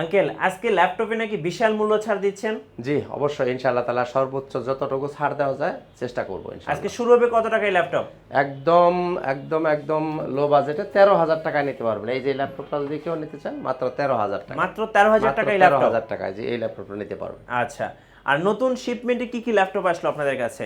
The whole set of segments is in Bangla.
আঙ্কেল আজকে ল্যাপটপে নাকি বিশাল মূল্য ছাড় দিচ্ছেন? জি অবশ্যই ইনশাআল্লাহ তালা সর্বোচ্চ যতটুকু ছাড় দেওয়া যায় চেষ্টা করব ইনশাআল্লাহ। আজকে শুরু হবে কত টাকায় ল্যাপটপ? একদম একদম একদম লো বাজেটে তেরো হাজার টাকায় নিতে পারবেন। এই যে ল্যাপটপটা যদি কেউ নিতে চান মাত্র তেরো হাজার টাকা। মাত্র তেরো হাজার টাকায় তেরো ল্যাপটপ হাজার টাকায় যে এই ল্যাপটপটা নিতে পারবেন। আচ্ছা আর নতুন শিপমেন্টে কি কি ল্যাপটপ আসলো আপনাদের কাছে?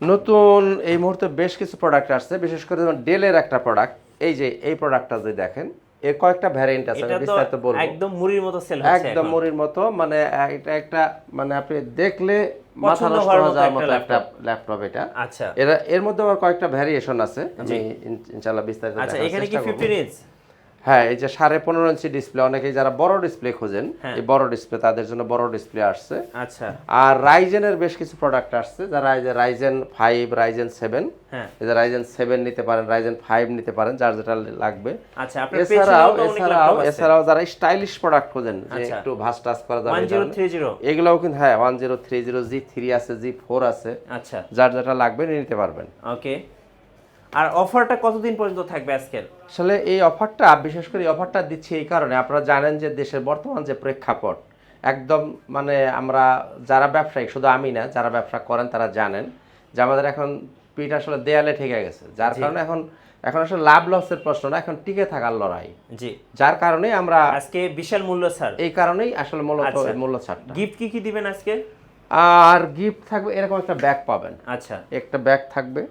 নতুন এই মুহূর্তে বেশ কিছু প্রোডাক্ট আসছে বিশেষ করে যেমন ডেলের একটা প্রোডাক্ট এই যে এই প্রোডাক্টটা যদি দেখেন এর কয়েকটা ভ্যারিয়েন্ট আছে আমি বিস্তারিত বলব। একদম মুড়ির মতো সেল হচ্ছে একদম মুড়ির মতো মানে এটা একটা মানে আপনি দেখলে মাথা নষ্ট হয়ে যাওয়ার মতো একটা ল্যাপটপ এটা। আচ্ছা। এর এর মধ্যে আবার কয়েকটা ভ্যারিয়েশন আছে আমি ইন- ইনশাআল্লাহ বিস্তারিত আচ্ছা এখানে কি চেষ্টা করব। ফিফটিন ইঞ্চ হ্যাঁ এই যে সাড়ে পনেরো ইঞ্চি ডিসপ্লে অনেকেই যারা বড় ডিসপ্লে খোঁজেন হ্যাঁ। এই বড় ডিসপ্লে তাদের জন্য বড় ডিসপ্লে আসছে। আচ্ছা। আর রাইজেনের বেশ কিছু প্রোডাক্ট আসছে যারা এই যে রাইজেন ফাইভ রাইজেন সেভেন এই যে রাইজেন সেভেন নিতে পারেন রাইজেন ফাইভ নিতে পারেন যার যেটা লাগবে। আচ্ছা এছাড়াও অনেক এছাড়াও এছাড়াও যারা স্টাইলিশ প্রোডাক্ট খোঁজেন যে আচ্ছা। একটু ভাস টাস করা যাবে এগুলোও কিন্তু হ্যাঁ one zero three zero G three আছে জি ফোর আছে আচ্ছা। যার যেটা লাগবে নিতে পারবেন। ওকে আর অফারটা কতদিন পর্যন্ত থাকবে আজকের? আসলে এই অফারটা বিশেষ করে এই অফারটা দিচ্ছি এই কারণে। আপনারা জানেন যে দেশের বর্তমান যে প্রেক্ষাপট একদম মানে আমরা যারা ব্যবসায়ী শুধু আমি না যারা ব্যবসা করেন তারা জানেন যে আমাদের এখন পিঠ আসলে দেয়ালে ঠেকে গেছে। যার কারণে এখন এখন আসলে লাভ লসের প্রশ্ন না এখন টিকে থাকার লড়াই। জি। যার কারণে আমরা আজকে বিশাল মূল্য ছাড়। এই কারণেই আসলে মূলত আচ্ছা। মূল্য ছাড় গিফট কি কি দিবেন আজকে? আর গিফট থাকবে এরকম একটা ব্যাগ পাবেন। আচ্ছা। একটা ব্যাগ থাকবে।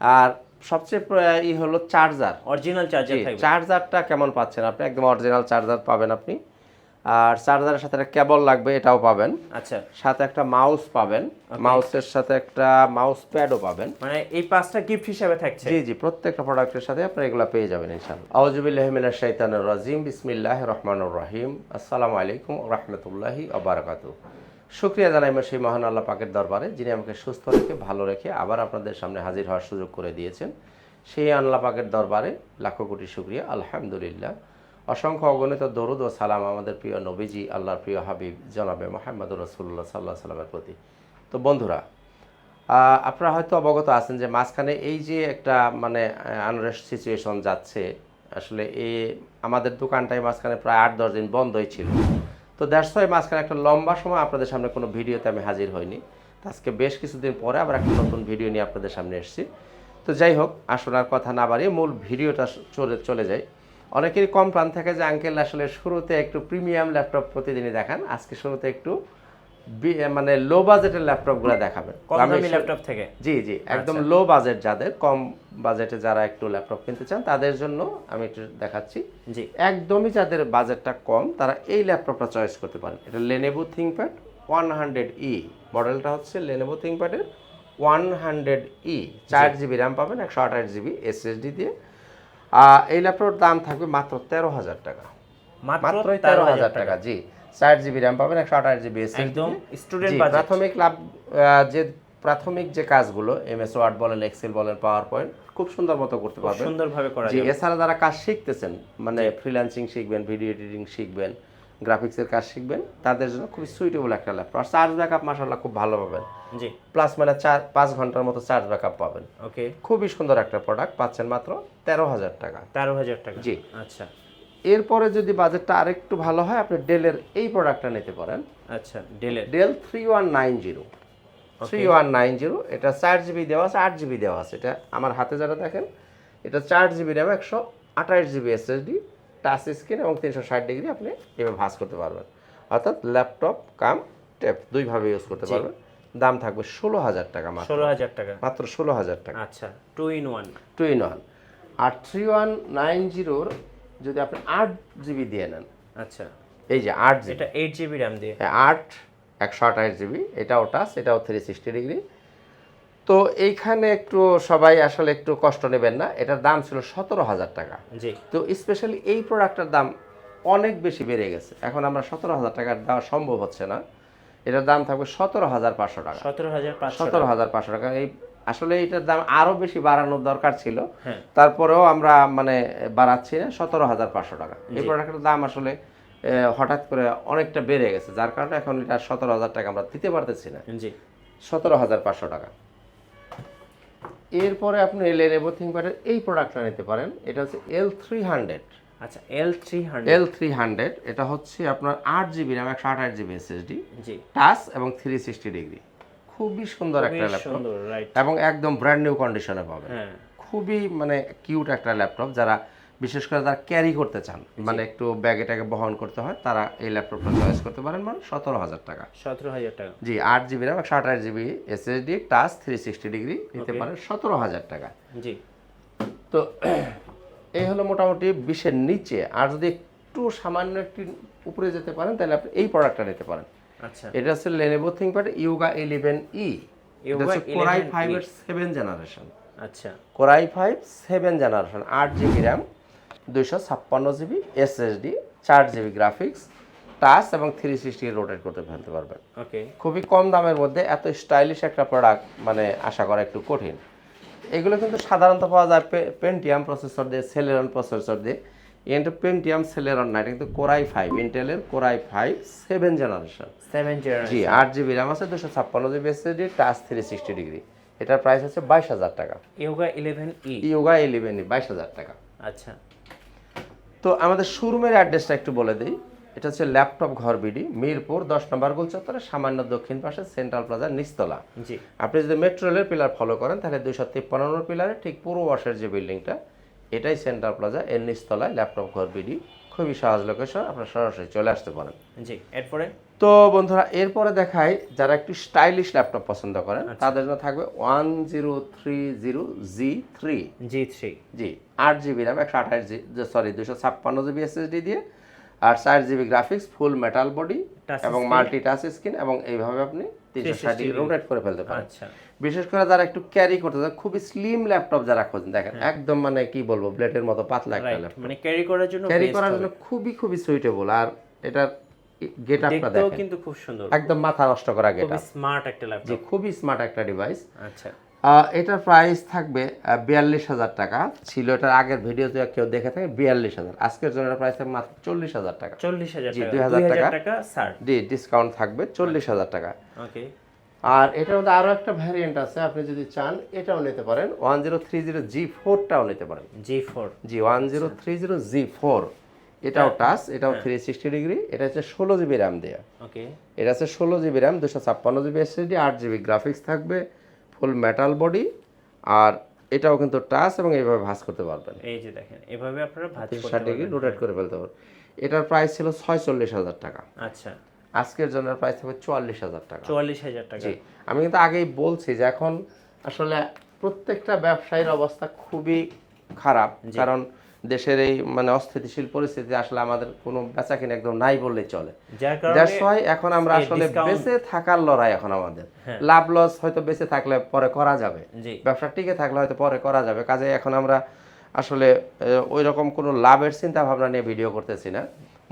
আর সবচেয়ে ই হলো চার্জার। অরিজিনাল চার্জার চার্জারটা কেমন পাচ্ছেন আপনি? একদম অরিজিনাল চার্জার পাবেন আপনি। আর চার্জারের সাথে একটা কেবল লাগবে এটাও পাবেন। আচ্ছা। সাথে একটা মাউস পাবেন। মাউসের সাথে একটা মাউস প্যাডও পাবেন। মানে এই পাঁচটা গিফট হিসাবে থাকছে? জি জি প্রত্যেকটা প্রোডাক্টের সাথে আপনি এগুলো পেয়ে যাবেন ইনশাআল্লাহ। আউজুবিল্লাহ মিনাশ শাইতানির রাজিম। বিসমিল্লাহির রহমানির রহিম। আসসালামু আলাইকুম ওয়া রাহমাতুল্লাহি ওয়া বারাকাতুহু। শুকরিয়া জানাই আমার সেই মহান আল্লাহ পাকের দরবারে, যিনি আমাকে সুস্থ রেখে, ভালো রেখে আবার আপনাদের সামনে হাজির হওয়ার সুযোগ করে দিয়েছেন। সেই আল্লাহ পাকের দরবারে লাখো কোটি শুক্রিয়া, আলহামদুলিল্লাহ। অসংখ্য অগণিত দরুদ ও সালাম আমাদের প্রিয় নবীজি, আল্লাহর প্রিয় হাবিব, জনাবে মোহাম্মদ রসুল্লাহ সাল্লাহ সাল্লামের প্রতি। তো বন্ধুরা আপনারা হয়তো অবগত আছেন যে মাঝখানে এই যে একটা মানে আনরেস্ট সিচুয়েশন যাচ্ছে, আসলে এই আমাদের দোকানটাই মাঝখানে প্রায় আট দশ দিন বন্ধই ছিল। তো দ্যাটস ওয়াই মাঝখানে একটা লম্বা সময় আপনাদের সামনে কোনো ভিডিওতে আমি হাজির হইনি। আজকে বেশ কিছুদিন পরে আবার একটা নতুন ভিডিও নিয়ে আপনাদের সামনে এসেছি। তো যাই হোক, আসলে আর কথা না বাড়িয়ে মূল ভিডিওটা চলে চলে যায় অনেকেরই কম প্রাণ থাকে যে আঙ্কেল আসলে শুরুতে একটু প্রিমিয়াম ল্যাপটপ প্রতিদিনই দেখান, আজকে শুরুতে একটু মানে লো বাজেটের ল্যাপটপগুলো দেখাবেন। কম দামি ল্যাপটপ থেকে? জি জি একদম লো বাজেট যাদের কম বাজেটে যারা একটু ল্যাপটপ কিনতে চান তাদের জন্য আমি একটু দেখাচ্ছি। জি। একদমই যাদের বাজেটটা কম তারা এই ল্যাপটপটা চয়েস করতে পারেন। এটা Lenovo ThinkPad one hundred E মডেলটা হচ্ছে লেনেভো থিংপ্যাডের ওয়ান হান্ড্রেড ই চার জিবি র্যাম পাবেন একশো আঠাশ জিবি এসএসডি দিয়ে। এই ল্যাপটপের দাম থাকবে মাত্র তেরো হাজার টাকা। মাত্র তেরো হাজার টাকা জি। চার জিবি র্যাম পাবেন একশো আঠাশ জিবি এসএসডি একদম স্টুডেন্ট প্রাথমিক লাভ যে প্রাথমিক যে কাজগুলো এমএস ওয়ার্ড বলেন এক্সেল বলেন পাওয়ার পয়েন্ট খুব সুন্দর মতো করতে পারবেন। সুন্দরভাবে করা যাবে। এছাড়া যারা কাজ শিখতেছেন মানে ফ্রিল্যান্সিং শিখবেন ভিডিও এডিটিং শিখবেন গ্রাফিক্সের কাজ শিখবেন তাদের জন্য খুবই সুইটেবল একটা ল্যাপটপ আর চার্জ ব্যাকআপ মাসাল্লাহ খুব ভালো পাবেন। জি। প্লাস মানে চার পাঁচ ঘণ্টার মতো চার্জ ব্যাকআপ পাবেন। ওকে খুবই সুন্দর একটা প্রোডাক্ট পাচ্ছেন মাত্র তেরো হাজার টাকা। তেরো হাজার টাকা। জি। আচ্ছা। এরপরে যদি বাজেটটা আরেকটু ভালো হয় আপনি ডেলের এই প্রোডাক্টটা নিতে পারেন। আচ্ছা ডেলের Dell three one nine zero three one nine zero এটা চার জিবি দেওয়া আছে আট জিবি দেওয়া আছে। এটা আমার হাতে যারা দেখেন এটা চার জিবি র্যাম একশো আঠাশ জিবি এসএসডি টাচ স্ক্রিন এবং তিনশো ষাট ডিগ্রি আপনি এভাবে ভাঁজ করতে পারবেন। অর্থাৎ ল্যাপটপ কাম ট্যাব দুইভাবে ইউজ করতে পারবেন। দাম থাকবে ষোলো হাজার টাকা মাত্র। ষোলো হাজার টাকা। মাত্র ষোলো হাজার টাকা। আচ্ছা two in one two in one R three one nine জিরোর যদি আপনি আট জিবি দিয়ে নেন। আচ্ছা। এই যে আট জিবি এটা এইট জিবি র্যাম দিয়ে। আট একশো আঠাশ জিবি এটাও টাচ এটাও থ্রি সিক্সটি ডিগ্রি তো এইখানে একটু সবাই আসলে একটু কষ্ট নেবেন না এটার দাম ছিল সতেরো হাজার টাকা। জি। তো স্পেশালি এই প্রোডাক্টটার দাম অনেক বেশি বেড়ে গেছে। এখন আমরা সতেরো হাজার টাকার দেওয়া সম্ভব হচ্ছে না। এটার দাম থাকবে সতেরো হাজার পাঁচশো টাকা। সতেরো হাজার সতেরো হাজার পাঁচশো টাকা। এই আসলে এটার দাম আরও বেশি বাড়ানোর দরকার ছিল। হ্যাঁ। তারপরেও আমরা মানে বাড়াচ্ছি না সতেরো হাজার পাঁচশো টাকা। এই প্রোডাক্টের দাম আসলে হঠাৎ করে অনেকটা বেড়ে গেছে যার কারণে এখন এটা সতেরো হাজার টাকা আমরা দিতে পারতেছি না। জি। সতেরো হাজার পাঁচশো টাকা। এরপরে আপনি লেনেভো থিংকপ্যাডের এই প্রোডাক্টটা নিতে পারেন। এটা হচ্ছে এল থ্রি হান্ড্রেড আচ্ছা L three hundred L three hundred এটা হচ্ছে আপনার আট জিবি র্যাম একশো আঠাশ জিবি এসএসডি জি। টাচ এবং থ্রি সিক্সটি ডিগ্রি খুবই সুন্দর একটা ল্যাপটপ সুন্দর রাইট এবং একদম ব্র্যান্ড নিউ কন্ডিশনে পাবেন। হ্যাঁ। খুবই মানে কিউট একটা ল্যাপটপ যারা বিশেষ করে যারা ক্যারি করতে চান মানে একটু ব্যাগেটাকে বহন করতে হয় তারা এই ল্যাপটপটা চয়েস করতে পারেন মানে সতেরো হাজার টাকা। সতেরো হাজার টাকা। জি আট জিবি র্যাম একশো আঠাশ GB SSD touch three sixty degree নিতে পারেন সতেরো হাজার টাকা। জি। তো এই হলো মোটামুটি বিশের নিচে আর যদি একটু সামান্য একটু উপরে যেতে পারেন তাহলে আপনি এই প্রোডাক্টটা নিতে পারেন। আচ্ছা। এটা হচ্ছে Lenovo ThinkPad Yoga eleven E এটা হচ্ছে কোরাই 11E ফাইভের সেভেন জেনারেশন আচ্ছা। Core i five seven generation আট জিবি র্যাম দুইশো ছাপ্পান্ন জিবি এসএসডি চার জিবি গ্রাফিক্স টাচ এবং থ্রি সিক্সটি রোটেট করতে ফেলতে পারবেন ওকে। খুবই কম দামের মধ্যে এত স্টাইলিশ একটা প্রোডাক্ট মানে আশা করা একটু কঠিন। এগুলো কিন্তু সাধারণত পাওয়া যায় পেন্টিয়াম প্রসেসর দিয়ে সেলেরন প্রসেসর দিয়ে। এটা পেন্টিয়াম সেলেরন না এটা কিন্তু কোরাই ফাইভ ইন্টেলের core i five seven generation seven G আট জিবি র্যাম আছে দুশো ছাপ্পান্ন GB SSD touch three sixty degree এটার প্রাইস হচ্ছে বাইশ হাজার টাকা। Yoga eleven E Yoga eleven বাইশ হাজার টাকা। আচ্ছা। তো আমাদের শোরুমের অ্যাড্রেসটা একটু বলে দিই। এটা হচ্ছে ল্যাপটপ ঘর বিডি মিরপুর দশ নম্বর গোল চত্বরে সামান্য দক্ষিণ পাশে সেন্ট্রাল প্লাজার নিচতলা। জি। আপনি যদি মেট্রো রেলের পিলার ফলো করেন তাহলে দুইশো তিপ্পান্ন পিলারে ঠিক পূর্ব বর্ষের যে বিল্ডিংটা এটাই সেন্টার প্লাজা এর নিচতলায় ল্যাপটপ ঘর বিডি খুবই সহজ লোকেশন আপনারা সরাসরি চলে আসতে পারেন। জি এরপরে? তো বন্ধুরা এরপরে দেখাই যারা একটু স্টাইলিশ ল্যাপটপ পছন্দ করেন তাদের জন্য থাকবে one zero three zero G three G three G আট জিবি র্যাম একশো আঠাশ জি সরি দুশো ছাপ্পান্ন জিবি এসএসডি দিয়ে আর চার GB graphics full metal body এবং মাল্টি টাচ স্ক্রিন এবং এইভাবে আপনি তিনশো ষাট ডিগ্রি রোটেট করে ফেলতে পারেন। আচ্ছা। বিশেষ করে যারা একটু ক্যারি করতে চান খুবই স্লিম ল্যাপটপ যারা খোঁজেন দেখেন একদম মানে কি বলব ব্লেডের মতো পাতলা একটা ল্যাপটপ মানে ক্যারি করার জন্য ক্যারি করার জন্য খুবই খুবই সুইটেবল আর এটার গেট আপটা দেখেন। কিন্তু খুব সুন্দর। একদম মাথা নষ্ট করা গেট স্মার্ট একটা ল্যাপটপ খুবই স্মার্ট একটা ডিভাইস আচ্ছা। এটার প্রাইস থাকবে বিয়াল্লিশ হাজার টাকা। ছিল এটার আগের ভিডিওতে কেউ দেখে থাকে বিয়াল্লিশ হাজার। আজকের জন্য প্রাইস থাকবে মাত্র চল্লিশ হাজার টাকা। চল্লিশ হাজার জি, টাকা। 2000 দুই হাজার টাকা। টাকা জি ডিসকাউন্ট থাকবে চল্লিশ হাজার টাকা। ওকে আর এটার মধ্যে আরও একটা ভ্যারিয়েন্ট আছে আপনি যদি চান এটাও নিতে পারেন। One zero three zero G ফোরটাও নিতে পারেন। G four G one zero three zero G four এটাও টাচ এটাও থ্রি সিক্সটি ডিগ্রি এটা হচ্ছে ষোলো জিবি র্যাম দেওয়া ওকে এটা হচ্ছে ষোলো জিবি র্যাম দুশো ছাপ্পান্ন জিবি এসএসডি আট জিবি গ্রাফিক্স থাকবে। ফুল মেটাল বডি আর এটাও কিন্তু টাচ এবং এইভাবে ভাঁজ করতে পারবেন। এই যে দেখেন এভাবে আপনারা ভাঁজ করতে ষাট ডিগ্রি। রোটেট করে ফেলতে পারবেন। এটার প্রাইস ছিল ছয়চল্লিশ হাজার টাকা। আচ্ছা। আজকের জন্য প্রাইস থাকবে চুয়াল্লিশ হাজার টাকা। চুয়াল্লিশ হাজার টাকা। জি আমি কিন্তু আগেই বলছি যে এখন আসলে প্রত্যেকটা ব্যবসায়ীর অবস্থা খুবই খারাপ। কারণ দেশের এই মানে অস্থিতিশীল পরিস্থিতি আসলে আমাদের কোনো বেচা কিনা একদম নাই বললেই চলে। দ্যাটস ওয়াই এখন আমরা আসলে বেঁচে থাকার লড়াই এখন আমাদের। হ্যাঁ। লাভ লস হয়তো বেঁচে থাকলে পরে করা যাবে। ব্যবসা টিকে থাকলে হয়তো পরে করা যাবে। কাজে এখন আমরা আসলে ওই রকম কোনো লাভের চিন্তা ভাবনা নিয়ে ভিডিও করতেছি না।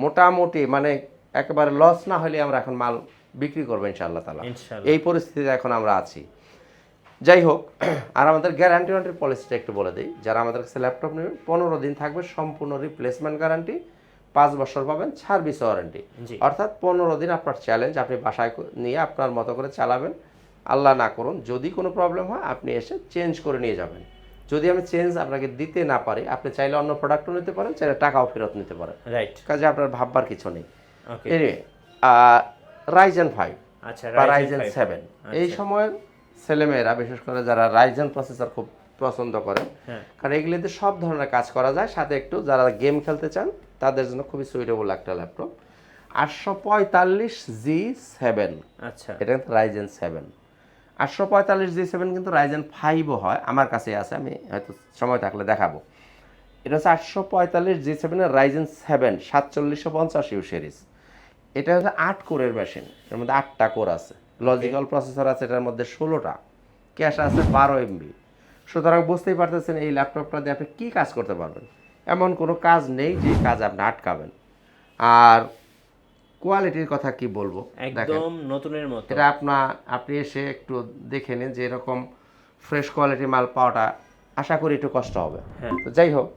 মোটামুটি মানে একেবারে লস না হলে আমরা এখন মাল বিক্রি করব ইনশাআল্লাহ তালা এই পরিস্থিতিতে এখন আমরা আছি। যাই হোক আর আমাদের গ্যারান্টি ওয়ারেন্টির পলিসিটা একটু বলে দিই। যারা আমাদের কাছে ল্যাপটপ নেবেন পনেরো দিন থাকবে সম্পূর্ণ রিপ্লেসমেন্ট গ্যারান্টি পাঁচ বছর পাবেন সার্ভিস ওয়ারেন্টি অর্থাৎ পনেরো দিন আপনার চ্যালেঞ্জ আপনি বাসায় নিয়ে আপনার মতো করে চালাবেন। আল্লাহ না করুন যদি কোনো প্রবলেম হয় আপনি এসে চেঞ্জ করে নিয়ে যাবেন। যদি আমি চেঞ্জ আপনাকে দিতে না পারি আপনি চাইলে অন্য প্রোডাক্টও নিতে পারেন চাইলে টাকাও ফেরত নিতে পারেন। রাইট কাজে আপনার ভাববার কিছু নেই। রাইজেন ফাইভ আচ্ছা বা রাইজেন সেভেন এই আচ্ছা। সময়ের ছেলেমেয়েরা বিশেষ করে যারা রাইজেন প্রসেসর খুব পছন্দ করে হ্যাঁ। কারণ এগুলিতে সব ধরনের কাজ করা যায়। সাথে একটু যারা গেম খেলতে চান তাদের জন্য খুবই সুইটেবল একটা ল্যাপটপ আটশো পঁয়তাল্লিশ জি সেভেন। আচ্ছা। এটা কিন্তু রাইজেন সেভেন। আটশো পঁয়তাল্লিশ জি সেভেন কিন্তু রাইজেন ফাইভও হয় আমার কাছে আছে আমি হয়তো সময় থাকলে দেখাবো। এটা হচ্ছে আটশো পঁয়তাল্লিশ জি সেভেনের রাইজেন সেভেন সাতচল্লিশশো পঞ্চাশ ইউ সিরিজ এটা হচ্ছে আট কোরের মেশিন এর মধ্যে আটটা কোর আছে। লজিক্যাল প্রসেসর আছে এটার মধ্যে ষোলোটা। ক্যাশ আছে বারো এমবি সুতরাং বুঝতেই পারতেছেন এই ল্যাপটপটা দিয়ে আপনি কী কাজ করতে পারবেন? এমন কোনো কাজ নেই যে কাজ আপনি আটকাবেন। আর কোয়ালিটির কথা কি বলব? একদম নতুনের মতো। এটা আপনার আপনি এসে একটু দেখে নিন যে এরকম ফ্রেশ কোয়ালিটির মাল পাওয়াটা আশা করি একটু কষ্ট হবে। হ্যাঁ। তো যাই হোক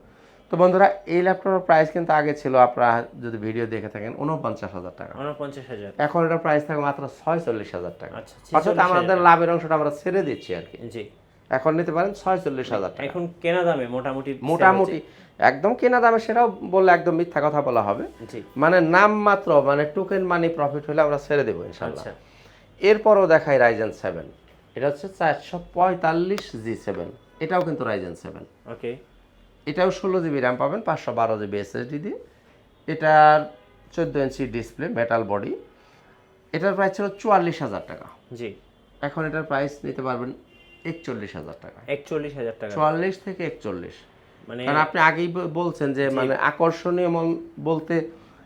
তো বন্ধুরা এই ল্যাপটপের প্রাইস কিন্তু আগে ছিল আপনারা যদি ভিডিও দেখে থাকেন উনপঞ্চাশ হাজার টাকা। উনপঞ্চাশ হাজার। এখন এটার প্রাইস থাকে মাত্র ছয়চল্লিশ হাজার টাকা। আচ্ছা অর্থাৎ 46,000 আমাদের লাভের অংশটা আমরা ছেড়ে দিচ্ছি আর কি। জি। এখন নিতে পারেন ছয়চল্লিশ হাজার টাকা। এখন কেনা দামে মোটামুটি মোটামুটি একদম কেনা দামে সেটাও বললে একদম মিথ্যা কথা বলা হবে। জি। মানে নাম মাত্র মানে টোকেন মানি প্রফিট হলে আমরা ছেড়ে দেবো ইনশাল্লাহ আচ্ছা। এরপরও দেখাই রাইজেন সেভেন এটা হচ্ছে চারশো পঁয়তাল্লিশ জি সেভেন এটাও কিন্তু রাইজেন সেভেন ওকে এটাও ষোলো জিবি র্যাম পাবেন পাঁচশো বারো জিবি এসএসডি দিয়ে এটার চোদ্দ ইঞ্চি ডিসপ্লে মেটাল বডি এটার প্রাইস ছিল চুয়াল্লিশ হাজার টাকা। জি। এখন এটার প্রাইস নিতে পারবেন একচল্লিশ হাজার টাকা। একচল্লিশ হাজার টাকা। চুয়াল্লিশ থেকে একচল্লিশ। মানে কারণ আপনি আগেই বলছেন যে মানে আকর্ষণীয় বলতে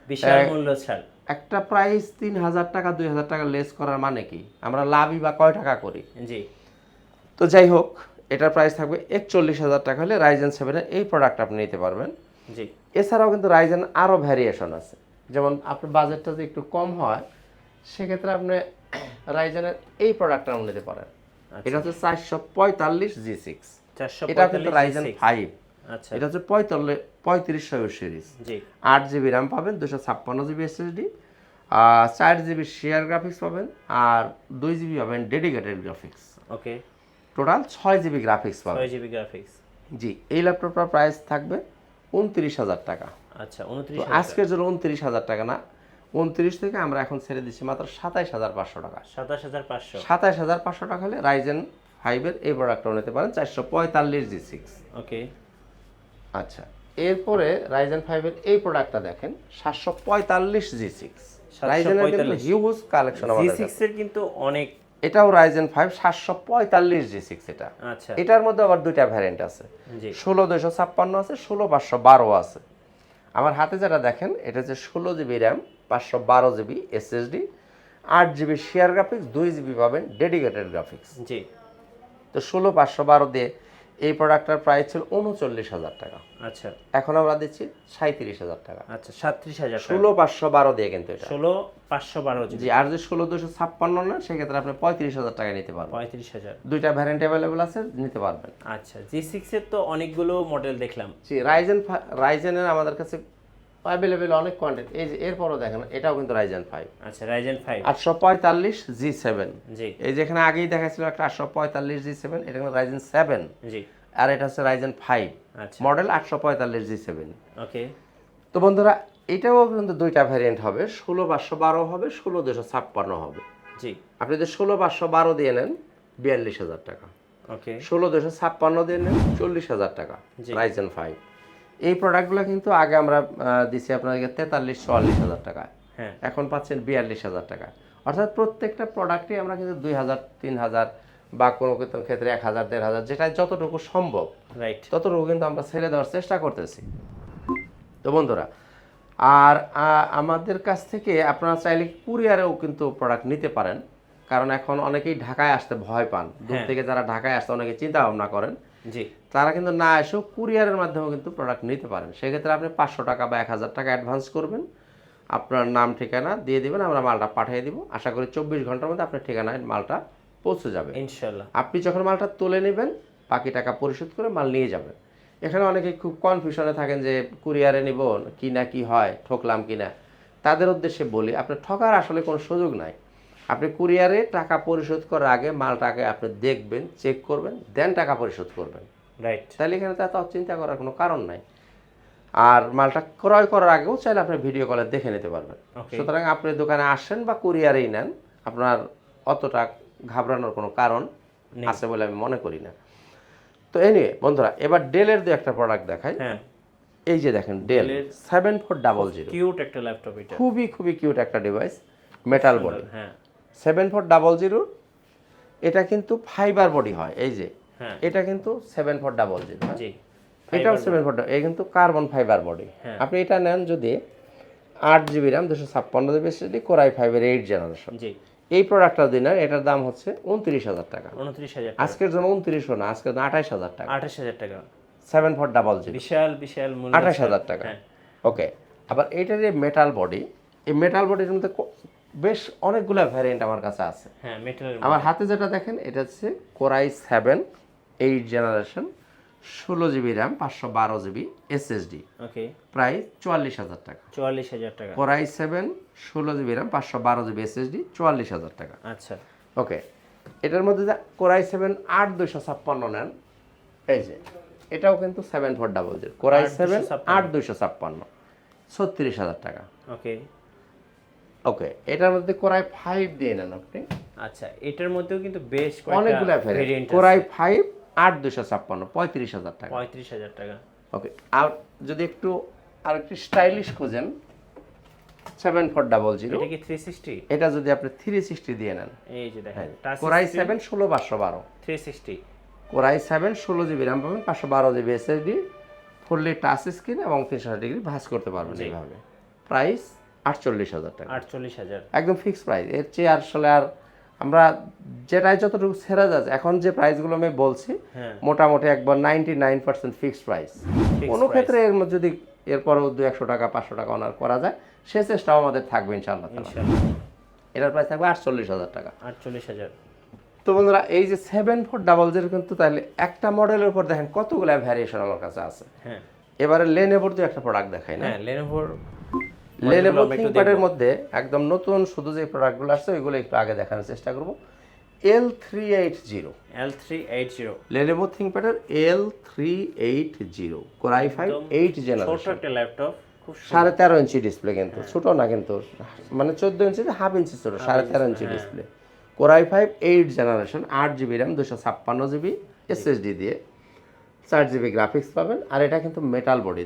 বিশাল মূল্য ছাড়। একটা প্রাইস তিন হাজার টাকা দুই হাজার টাকা লেস করার মানে কি? আমরা লাভই বা কয় টাকা করি? জি। তো যাই হোক এটার প্রাইস থাকবে একচল্লিশ হাজার টাকা হলে রাইজেন সেভেনের এই প্রোডাক্ট আপনি নিতে পারবেন। জি। এছাড়াও কিন্তু রাইজেন আরও ভ্যারিয়েশন আছে। যেমন আপনার বাজেটটা যদি একটু কম হয় সেক্ষেত্রে আপনি রাইজেনের এই প্রোডাক্টটা আপনি নিতে পারেন। এটা হচ্ছে চারশো পঁয়তাল্লিশ জি সিক্স এটা কিন্তু রাইজেন ফাইভ আচ্ছা। এটা হচ্ছে পঁয়তাল্লিশ পঁয়ত্রিশশো সিরিজ আট জিবি র্যাম পাবেন দুশো ছাপ্পান্ন জিবি এসএসডি চার জিবি শেয়ার গ্রাফিক্স পাবেন আর দুই জিবি পাবেন ডেডিকেটেড গ্রাফিক্স ওকে টোটাল ছয় জিবি গ্রাফিক্স পাবেন ছয় জিবি গ্রাফিক্স জি এই ল্যাপটপটার প্রাইস থাকবে উনত্রিশ হাজার টাকা। আচ্ছা উনত্রিশ আজকের জন্য উনত্রিশ হাজার টাকা না উনত্রিশ থেকে আমরা এখন ছেড়ে দিচ্ছি মাত্র সাতাইশ হাজার পাঁচশো টাকা। সাতাশ হাজার পাঁচশো। সাতাইশ হাজার পাঁচশো টাকা হলে রাইজেন ফাইভের এই প্রোডাক্টটাও নিতে পারেন চারশো পঁয়তাল্লিশ জি সিক্স ওকে। আচ্ছা এরপরে রাইজেন ফাইভের এই প্রোডাক্টটা দেখেন সাতশো পঁয়তাল্লিশ জি সিক্স রাইজেনের কিন্তু হিউজ কালেকশন জি আমাদের কাছে। সিক্স কিন্তু অনেক এটাও রাইজেন ফাইভ সাতশো পঁয়তাল্লিশ জি সিক্স এটা। আচ্ছা। এটার মধ্যে আবার দুইটা ভ্যারিয়েন্ট আছে। ষোলো দুইশো ছাপ্পান্ন আছে ষোলো পাঁচশো বারো আছে। আমার হাতে যেটা দেখেন এটা হচ্ছে ষোলো জিবি র্যাম পাঁচশো বারো জিবি এসএসডি আট জিবি শেয়ার গ্রাফিক্স দুই জিবি পাবেন ডেডিকেটেড গ্রাফিক্স জি। তো ষোলো পাঁচশো বারো দিয়ে এই প্রোডাক্টটার প্রাইস ছিল উনচল্লিশ হাজার টাকা। আচ্ছা। এখন আমরা দিচ্ছি সাঁত্রিশ হাজার টাকা। আচ্ছা সাতত্রিশ হাজার ষোলো পাঁচশো বারো দিয়ে কিন্তু এটা। ষোলো পাঁচশো বারো জি। আর যে ষোলো দুশো ছাপ্পান্ন না সেক্ষেত্রে আপনি পঁয়ত্রিশ হাজার টাকা নিতে পারবেন। পঁয়ত্রিশ হাজার। দুইটা ভ্যারিয়েন্ট অ্যাভেলেবেল আছে নিতে পারবেন। আচ্ছা জি সিক্সের তো অনেকগুলো মডেল দেখলাম। জি রাইজেন রাইজেনের আমাদের কাছে অ্যাভেলেবেল অনেক কোয়ান্টিটি এই যে এরপরও দেখেন এটাও কিন্তু রাইজেন ফাইভ আচ্ছা রাইজেন ফাইভ আটশো পঁয়তাল্লিশ জি সেভেন জি। এই যেখানে আগেই দেখাচ্ছিল একটা আটশো পঁয়তাল্লিশ জি সেভেন এটা কিন্তু রাইজেন সেভেন জি। আর এটা হচ্ছে রাইজেন ফাইভ আচ্ছা। মডেল আটশো পঁয়তাল্লিশ জি সেভেন ওকে। তো বন্ধুরা এটাও কিন্তু দুইটা ভ্যারিয়েন্ট হবে। ষোলো পাঁচশো বারো হবে ষোলো দুশো ছাপ্পান্ন হবে। জি। আপনি যদি ষোলো পাঁচশো বারো দিয়ে নেন বিয়াল্লিশ হাজার টাকা। ওকে। ষোলো দুশো ছাপ্পান্ন দিয়ে নেন চল্লিশ হাজার টাকা। রাইজেন ফাইভ এই প্রোডাক্টগুলো কিন্তু আগে আমরা দিছি আপনাদেরকে তেতাল্লিশ চুয়াল্লিশ হাজার টাকা। হ্যাঁ। এখন পাচ্ছেন বিয়াল্লিশ হাজার টাকা। অর্থাৎ প্রত্যেকটা প্রোডাক্টে আমরা কিন্তু দুই হাজার তিন হাজার বা কোনো কোনো ক্ষেত্রে এক হাজার দেড় হাজার যেটা যতটুকু সম্ভব রাইট ততটুকু কিন্তু আমরা ছেড়ে দেওয়ার চেষ্টা করতেছি। তো বন্ধুরা আর আমাদের কাছ থেকে আপনারা চাইলে কুরিয়ারেও কিন্তু প্রোডাক্ট নিতে পারেন। কারণ এখন অনেকেই ঢাকায় আসতে ভয় পান। দূর হ্যাঁ। থেকে যারা ঢাকায় আসতে অনেকে চিন্তা ভাবনা করেন জি। তারা কিন্তু না এসেও কুরিয়ারের মাধ্যমে কিন্তু প্রোডাক্ট নিতে পারেন। সেক্ষেত্রে আপনি পাঁচশো টাকা বা এক হাজার টাকা অ্যাডভান্স করবেন। আপনার নাম ঠিকানা দিয়ে দিবেন আমরা মালটা পাঠিয়ে দিব। আশা করি চব্বিশ ঘণ্টার মধ্যে আপনার ঠিকানায় মালটা পৌঁছে যাবে। ইনশাল্লাহ আপনি যখন মালটা তুলে নেবেন বাকি টাকা পরিশোধ করে মাল নিয়ে যাবেন। এখানে অনেকে খুব কনফিউশনে থাকেন যে কুরিয়ারে নিব কি না কি হয় ঠকলাম কি না তাদের উদ্দেশ্যে বলি আপনার ঠকার আসলে কোনো সুযোগ নাই। আপনি কুরিয়ারে টাকা পরিশোধ করার আগে মালটাকে আপনি দেখবেন চেক করবেন দেন টাকা পরিশোধ করবেন। রাইট তাহলে এখানে তো এত চিন্তা করার কোনো কারণ নাই। আর মালটা ক্রয় করার আগেও চাইলে আপনি ভিডিও কলে দেখে নিতে পারবেন। সুতরাং আপনি দোকানে আসেন বা কুরিয়ারেই নেন আপনার অতটা ঘাবড়ানোর কোনো কারণ আছে বলে আমি মনে করি না। তো এই নিয়ে বন্ধুরা এবার ডেলের দু একটা প্রোডাক্ট দেখাই। হ্যাঁ। এই যে দেখেন Dell seven four double zero cute একটা ল্যাপটপ এটা। খুবই খুবই কিউট একটা ডিভাইস মেটাল বডি হ্যাঁ। সেভেন ফোর ডাবল জিরো এটা কিন্তু ফাইবার বডি হয় এই যে। হ্যাঁ। এটা কিন্তু সেভেন ফোর ডাবল জিরো এটাও সেভেন ফোর এই কিন্তু কার্বন ফাইবার বডি হ্যাঁ। আপনি এটা নেন যদি আট জিবি র্যাম দুশো ছাপ্পান্ন জিবি এসএসডি কোরাই ফাইভের এইট জেনারেশন এই প্রোডাক্টটা দিন এটার দাম হচ্ছে উনত্রিশ হাজার টাকা। উনত্রিশ হাজার আজকের জন্য উনত্রিশশো না আজকের জন্য আঠাইশ হাজার টাকা। আঠাশ হাজার টাকা। সেভেন ফোর ডাবল জিরো বিশাল বিশাল আঠাশ হাজার টাকা। হ্যাঁ। ওকে আবার এইটার যে মেটাল বডি এই মেটাল বডির মধ্যে বেশ অনেকগুলো ভ্যারিয়েন্ট আমার কাছে আছে। হ্যাঁ আমার হাতে যেটা দেখেন এটা হচ্ছে core i seven eight generation ষোলো জিবি র্যাম পাঁচশো বারো জিবি এসএসডি ওকে প্রায় চুয়াল্লিশ হাজার টাকা। চুয়াল্লিশ হাজার টাকা। কোরাই সেভেন ষোলো জিবি র্যাম পাঁচশো বারো জিবি এসএসডি চুয়াল্লিশ হাজার টাকা। আচ্ছা। ওকে এটার মধ্যে যা কোরাই সেভেন আট দুইশো ছাপ্পান্ন নেন এই যে এটাও কিন্তু seven four double zero core i seven. আট দুইশো ছাপ্পান্ন। ছত্রিশ হাজার টাকা। ওকে ওকে এটার মধ্যে কোরাই ফাইভ দিয়ে নেন আপনি। আচ্ছা এটার মধ্যেও কিন্তু বেশ অনেকগুলো ভ্যারিয়েন্ট কোরাই ফাইভ আট দুইশো ছাপ্পান্ন পঁয়ত্রিশ হাজার টাকা। পঁয়ত্রিশ হাজার টাকা। ওকে আর যদি একটু আর একটু স্টাইলিশ খোঁজেন সেভেন ফোর ডাবল জিরো এটা কি থ্রি সিক্সটি এটা যদি আপনি থ্রি সিক্সটি দিয়ে নেন। এই যে দেখেন কোরাই সেভেন ষোলো পাঁচশো বারো। Three sixty core i seven ষোলো জিবি র্যাম পাবেন পাঁচশো বারো GB SSD fully touch screen এবং তিনশো ডিগ্রি ভাঁজ করতে পারবেন এইভাবে। প্রাইস আটচল্লিশ হাজার টাকা। আটচল্লিশ হাজার। একদম ফিক্স প্রাইস এর চেয়ে আসলে আর আমরা যেটাই যতটুকু ছেড়া যাচ্ছে এখন যে প্রাইসগুলো আমি বলছি হ্যাঁ। মোটামুটি একবার ninety nine percent fixed price কোনো ক্ষেত্রে এর যদি এরপরও দু একশো টাকা পাঁচশো টাকা অনার করা যায় সে চেষ্টাও আমাদের থাকবে ইনশাআল্লাহ এটার প্রাইস থাকবে আটচল্লিশ হাজার টাকা। আটচল্লিশ হাজার। তো বন্ধুরা এই যে সেভেন ফোর ডাবল জিরো কিন্তু তাহলে একটা মডেলের উপর দেখেন কতগুলো ভ্যারিয়েশন আমার কাছে আছে। হ্যাঁ। এবারে লেনেভোর তো একটা প্রোডাক্ট দেখাই না। হ্যাঁ লেনোভোর একটু থিংকপ্যাডের মধ্যে একদম নতুন শুধু যে প্রোডাক্টগুলো আসছে ওইগুলো একটু আগে দেখানোর চেষ্টা করব। L three eight zero L three eight zero Lenovo থিংকপ্যাডের L three eight zero core i five eight ছোট জেনারেশন একটা ল্যাপটপ সাড়ে তেরো ইঞ্চি ডিসপ্লে কিন্তু হ্যাঁ। ছোট না কিন্তু মানে চোদ্দ ইঞ্চি হাফ ইঞ্চি ছোট সাড়ে তেরো inch display core i five eight generation আট জিবি র্যাম দুশো ছাপ্পান্ন জিবি এসএসডি দিয়ে। চার জিবি গ্রাফিক্স পাবেন আর এটা কিন্তু মেটাল বডি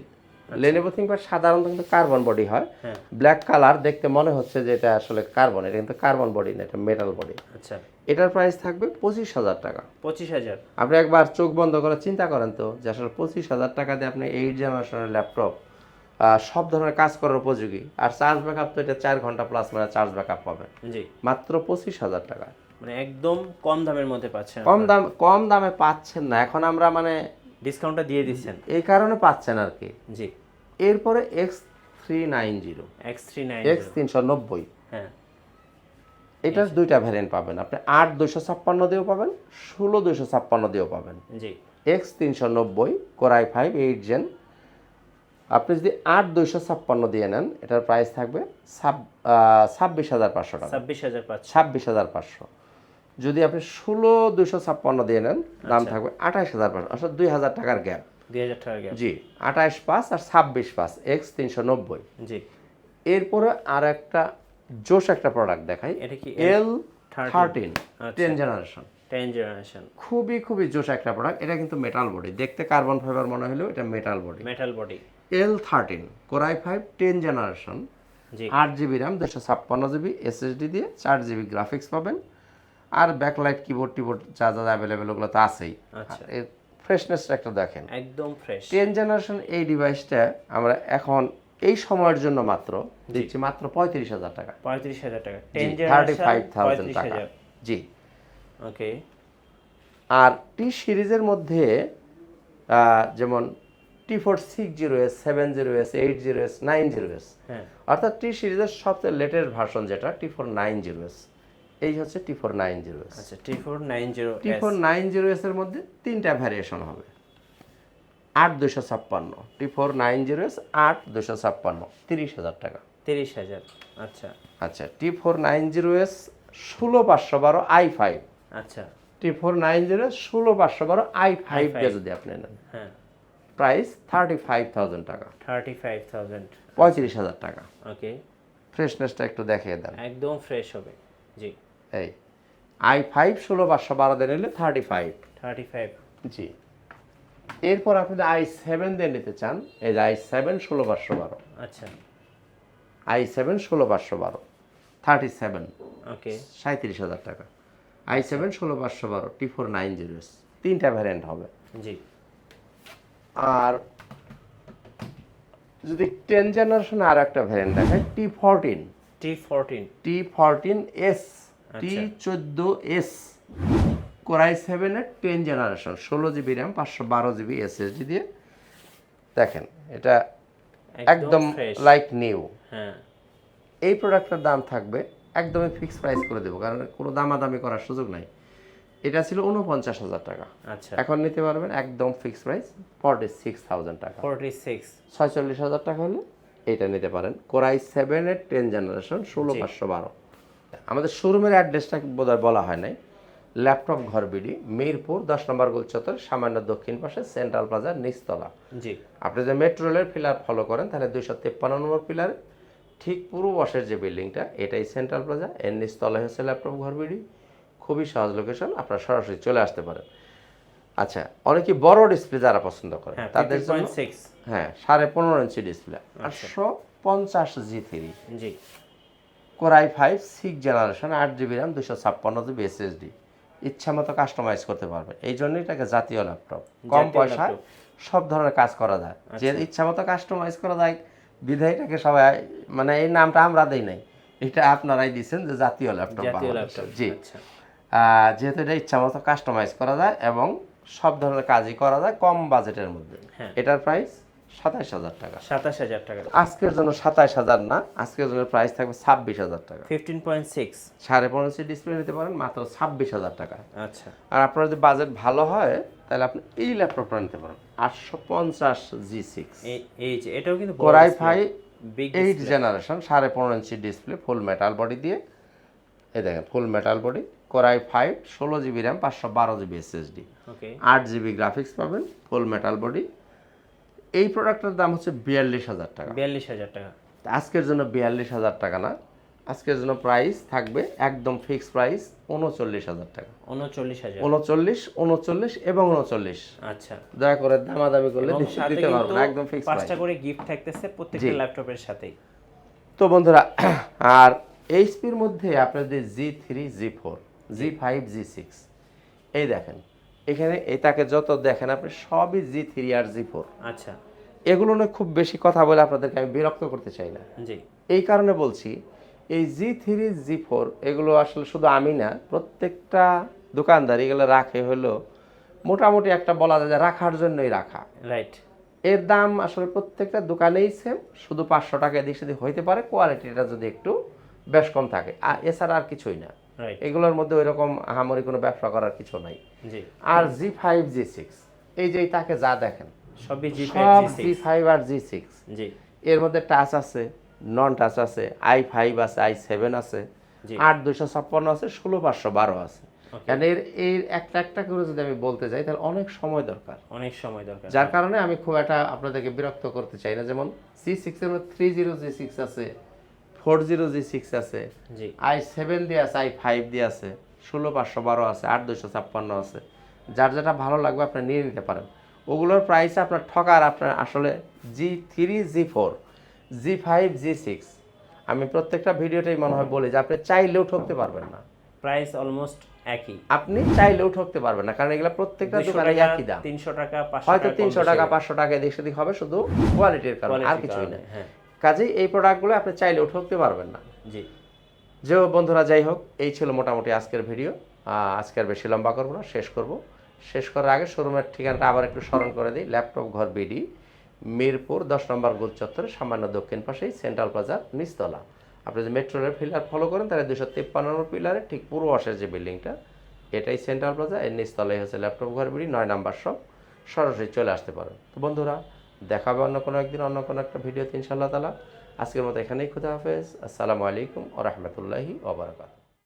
লেনেভো থিংকপ্যাড সাধারণত কিন্তু কার্বন বডি হয়। ব্ল্যাক কালার দেখতে মনে হচ্ছে যে এটা আসলে কার্বন এটা কিন্তু কার্বন বডি না এটা মেটাল বডি আচ্ছা। এটার প্রাইস থাকবে পঁচিশ হাজার টাকা। পঁচিশ হাজার। আপনি একবার চোখ বন্ধ করে চিন্তা করেন তো যে আসলে পঁচিশ হাজার টাকা দিয়ে আপনি এইট জেনারেশনের ল্যাপটপ সব ধরনের কাজ করার উপযোগী। আর চার্জ ব্যাকআপ তো এটা চার ঘণ্টা প্লাস মানে চার্জ ব্যাকআপ পাবেন জি। মাত্র পঁচিশ হাজার টাকা। মানে একদম কম দামের মধ্যে পাচ্ছেন কম দাম কম দামে পাচ্ছেন না। এখন আমরা মানে ডিসকাউন্টটা দিয়ে দিচ্ছেন। এই কারণে পাচ্ছেন আর কি। জি। এরপরে X three nine zero X three nine X তিনশো নব্বই হ্যাঁ। এটার দুইটা ভ্যারিয়েন্ট পাবেন। আপনি আট দুইশো ছাপ্পান্ন দিয়েও পাবেন ষোলো দুইশো ছাপ্পান্ন দিয়েও পাবেন। জি। এক্স তিনশো নব্বই কোরাই ফাইভ এইট জেন আপনি যদি আট দুইশো ছাপ্পান্ন দিয়ে নেন এটার প্রাইস থাকবে ছাব্বিশ হাজার পাঁচশো টাকা। ছাব্বিশ হাজার ছাব্বিশ হাজার পাঁচশো। যদি আপনি ষোলো দুইশো ছাপ্পান্ন দিয়ে নেন দাম থাকবে আঠাশ হাজার পাঁচশো অর্থাৎ দুই হাজার টাকার গ্যাপ জি আঠাশ পাঁচ আর ছাব্বিশ পাঁচ এক্স তিনশো নব্বই। জি। এরপরে আর একটা জোশ একটা প্রোডাক্ট দেখাই। এটা কি L 13? Thirteen. Ten generation ten generation খুবই খুবই জোশ একটা প্রোডাক্ট এটা কিন্তু মেটাল বডি দেখতে কার্বন ফাইবার মনে হলেও এটা metal body metal body L thirteen core i five ten generation জি। আট জিবি র্যাম দুশো ছাপ্পান্ন জিবি এসএসডি দিয়ে চার জিবি গ্রাফিক্স পাবেন। আর ব্যাকলাইট কিবোর্ড টিবোর্ড যা যা অ্যাভেলেবেল ওগুলো তো আছেই। আচ্ছা। ফ্রেশনেসটা একটা দেখেন। একদম ফ্রেশ টেন জেনারেশন এই ডিভাইসটা আমরা এখন এই সময়ের জন্য মাত্র দিচ্ছি মাত্র পঁয়ত্রিশ হাজার টাকা। পঁয়ত্রিশ হাজার টাকা। থার্টি ফাইভ থাউজেন্ড টাকা। জি। ওকে আর টি সিরিজের মধ্যে যেমন T four six zero S seven zero S eight zero S nine zero S হ্যাঁ। অর্থাৎ টি সিরিজের সবচেয়ে লেটেস্ট ভার্সন যেটা T four nine zero S এই হচ্ছে T four nine zero S আচ্ছা T four nine zero T four nine zero S এর মধ্যে তিনটা ভ্যারিয়েশন হবে। আট দুশো ছাপ্পান্ন। T four nine zero S আট দুশো ছাপ্পান্ন। তিরিশ হাজার টাকা। তিরিশ হাজার আচ্ছা। আচ্ছা T four nine zero S ষোলো পাঁচশো বারো আই ফাইভ আচ্ছা। টি ফোর নাইন জিরো ষোলো পাঁচশো বারো আই ফাইভ যদি আপনি নেন। হ্যাঁ। প্রাইস থার্টি ফাইভ থাউজেন্ড টাকা। থার্টি ফাইভ থাউজেন্ড পঁয়ত্রিশ হাজার টাকা। ওকে ফ্রেশনেসটা একটু দেখিয়ে দেন। একদম ফ্রেশ হবে। জি। এই আই ফাইভ ষোলো পাঁচশো বারো দিয়ে নিলে থার্টি ফাইভ থার্টি ফাইভ জি। এরপর আপনি যদি আই সেভেন দিয়ে নিতে চান এই যে আই সেভেন ষোলো পাঁচশো বারো। আচ্ছা। আই সেভেন ষোলো পাঁচশো বারো। থার্টি সেভেন ওকে সাঁত্রিশ হাজার টাকা। আই সেভেন ষোলো পাঁচশো বারো টি ফোর নাইন জিরো তিনটা ভ্যারিয়েন্ট হবে। জি। আর যদি টেন জেনারেশন আর একটা ভ্যারিয়েন্ট দেখায় T fourteen T fourteen T fourteen S T আচ্ছা। চোদ্দ এস কোরাই সেভেনের টেন জেনারেশন ষোলো জিবি র্যাম পাঁচশো বারো জিবি এসএসডি দিয়ে। দেখেন এটা একদম লাইক নিউ হ্যাঁ। এই প্রোডাক্টটার দাম থাকবে একদমই ফিক্স প্রাইস করে দেবো কারণ কোনো দামাদামি করার সুযোগ নাই। এটা ছিল উনপঞ্চাশ হাজার টাকা। আচ্ছা। এখন নিতে পারবেন একদম fix price forty six thousand টাকা। ফোরটি সিক্স ছয়চল্লিশ হাজার টাকা হলে এটা নিতে পারেন। কোরাই সেভেনের টেন জেনারেশন ষোলো পাঁচশো বারো। আমাদের শোরুমের অ্যাড্রেসটা বোধহয় বলা হয় নাই। ল্যাপটপ ঘর বিডি মিরপুর দশ নম্বর গোল চত্বর সামান্য দক্ষিণ পাশে সেন্ট্রাল প্লাজার নিচতলা। জি। আপনি যে মেট্রো রেলের পিলার ফলো করেন তাহলে দুইশো তেপ্পান্ন নম্বর পিলারে ঠিক পূর্ব পাশের যে বিল্ডিংটা এটাই সেন্ট্রাল প্লাজা। এর নিচতলায় হচ্ছে ল্যাপটপ ঘর বিডি। খুবই সহজ লোকেশন আপনারা সরাসরি চলে আসতে পারেন। আচ্ছা অনেকে বড় ডিসপ্লে যারা পছন্দ করে হ্যাঁ তাদের জন্য হ্যাঁ সাড়ে পনেরো ইঞ্চি ডিসপ্লে আটশো পঞ্চাশ G three G. Core i five six generation আট জিবি র্যাম দুশো ছাপ্পান্ন জিবি এসএসডি ইচ্ছা মতো কাস্টমাইজ করতে পারবে। এই জন্যই এটাকে জাতীয় ল্যাপটপ কম পয়সায় সব ধরনের কাজ করা যায়। যে ইচ্ছা মতো কাস্টমাইজ করা যায় বিধায়টাকে সবাই মানে এই নামটা আমরা দেই নাই। এটা আপনারাই দিচ্ছেন যে জাতীয় ল্যাপটপ জাতীয় ল্যাপটপ জি। আচ্ছা। যেহেতু এটা ইচ্ছা মতো কাস্টমাইজ করা যায় এবং সব ধরনের কাজই করা যায় কম বাজেটের মধ্যে। হ্যাঁ। এটার প্রাইস সাতাইশ হাজার টাকা। সাতাশ হাজার টাকা। আজকের জন্য সাতাইশ হাজার না আজকের জন্য প্রাইস থাকবে ছাব্বিশ হাজার টাকা। ফিফটিন পয়েন্ট সিক্স সাড়ে পনেরো ইঞ্চি ডিসপ্লে নিতে পারেন মাত্র ছাব্বিশ হাজার টাকা। আচ্ছা। আর আপনার যদি বাজেট ভালো হয় তাহলে আপনি এই ল্যাপটপটা নিতে পারেন আটশো পঞ্চাশ জি সিক্স এই যে এটাও কিন্তু কোরাই ফাই এইট জেনারেশন সাড়ে পনেরো inch display full metal body দিয়ে। এই দেখেন full metal body core i five ষোলো জিবি র্যাম পাঁচশো বারো জিবি এসএসডি ওকে আট জিবি গ্রাফিক্স পাবেন ফুল মেটাল বডি এই প্রোডাক্টের দাম হচ্ছে বিয়াল্লিশ হাজার টাকা। বিয়াল্লিশ হাজার টাকা। আজকের জন্য বিয়াল্লিশ হাজার টাকা না আজকের জন্য প্রাইস থাকবে একদম ফিক্স প্রাইস উনচল্লিশ হাজার টাকা। উনচল্লিশ হাজার। উনচল্লিশ উনচল্লিশ এবং উনচল্লিশ। আচ্ছা। দয়া করে দামাদামি করলে দিতে পারব না একদম ফিক্স পাঁচটা করে গিফট থাকতেছে প্রত্যেকটা ল্যাপটপের সাথেই। তো বন্ধুরা আর এইচপির মধ্যে আপনাদের G three G four G five G six এই দেখেন এখানে এটাকে যত দেখেন আপনি সবই জি থ্রি আর জি ফোর আচ্ছা। এগুলো নিয়ে খুব বেশি কথা বলে আপনাদেরকে আমি বিরক্ত করতে চাই না। জি। এই কারণে বলছি এই জি থ্রি জি ফোর এগুলো আসলে শুধু আমি না প্রত্যেকটা দোকানদার এগুলো রাখে হলো মোটামুটি একটা বলা যায় যে রাখার জন্যই রাখা। রাইট এর দাম আসলে প্রত্যেকটা দোকানেই সেম শুধু পাঁচশো টাকা এদিক সেদিক হইতে পারে কোয়ালিটিটা যদি একটু বেশ কম থাকে। আর এছাড়া আর কিছুই না। এগুলোর মধ্যে ওই রকম আহামরি কোনো ব্যবসা করার কিছু নাই। আর জি ফাইভ জি সিক্স এই যে তাকে যা দেখেন সবই জি জি ফাইভ আর জি। সিক্স এর মধ্যে টাচ আছে নন টাচ আছে আই ফাইভ আছে আই সেভেন আছে আট দুইশো ছাপ্পান্ন আছে ষোলো পাঁচশো বারো আছে। কারণ এর একটা একটা করে যদি আমি বলতে যাই তাহলে অনেক সময় দরকার। অনেক সময় দরকার। যার কারণে আমি খুব একটা আপনাদেরকে বিরক্ত করতে চাই না। যেমন সি সিক্স এর থ্রি জিরো জি সিক্স আছে ফোর জিরো জি সিক্স আছে আই সেভেন দিয়ে আছে আই ফাইভ দিয়ে আছে ষোলো পাঁচশো বারো আছে আট দুশো ছাপ্পান্ন আছে। যার যেটা ভালো লাগবে আপনি নিয়ে নিতে পারেন। ওগুলোর প্রাইস আপনার ঠকার আপনার আসলে G three G four G five G six. আমি প্রত্যেকটা ভিডিওতেই মনে হয় বলি যে আপনি চাইলেও ঠকতে পারবেন না। প্রাইস অলমোস্ট একই। আপনি চাইলেও ঠকতে পারবেন না কারণ এগুলো প্রত্যেকটা দোকানে একই দাম। তিনশো টাকা হয়তো তিনশো টাকা পাঁচশো টাকা এদিক সেদিক হবে শুধু কোয়ালিটির কারণে আর কিছুই না। কাজেই এই প্রোডাক্টগুলো আপনি চাইলেও ঠকতে পারবেন না। জি। যে বন্ধুরা যাই হোক এই ছিল মোটামুটি আজকের ভিডিও। আজকের বেশি লম্বা করব না শেষ করব। শেষ করার আগে শোরুমের ঠিকানাটা আবার একটু স্মরণ করে দিই। ল্যাপটপ ঘর বিডি মিরপুর দশ নম্বর গোল চত্বরে সামান্য দক্ষিণ পাশেই সেন্ট্রাল প্লাজার নিচতলা। আপনি যদি মেট্রো রেল পিলার ফলো করেন তাহলে দুশো তিপ্পান্ন নম্বর পিলারে ঠিক পূর্ব পাশের যে বিল্ডিংটা এটাই সেন্ট্রাল প্লাজা এর নিচতলায় হচ্ছে ল্যাপটপ ঘর বিডি নয় নাম্বার সব সরাসরি চলে আসতে পারেন। তো বন্ধুরা দেখাবে অন্য কোনো একদিন, অন্য কোনো একটা ভিডিওতে ইনশাআল্লাহ তালা আজকের মতো এখানেই খুদা হাফেজ। আসসালামু আলাইকুম ও রহমতুল্লাহি ওবরাকাত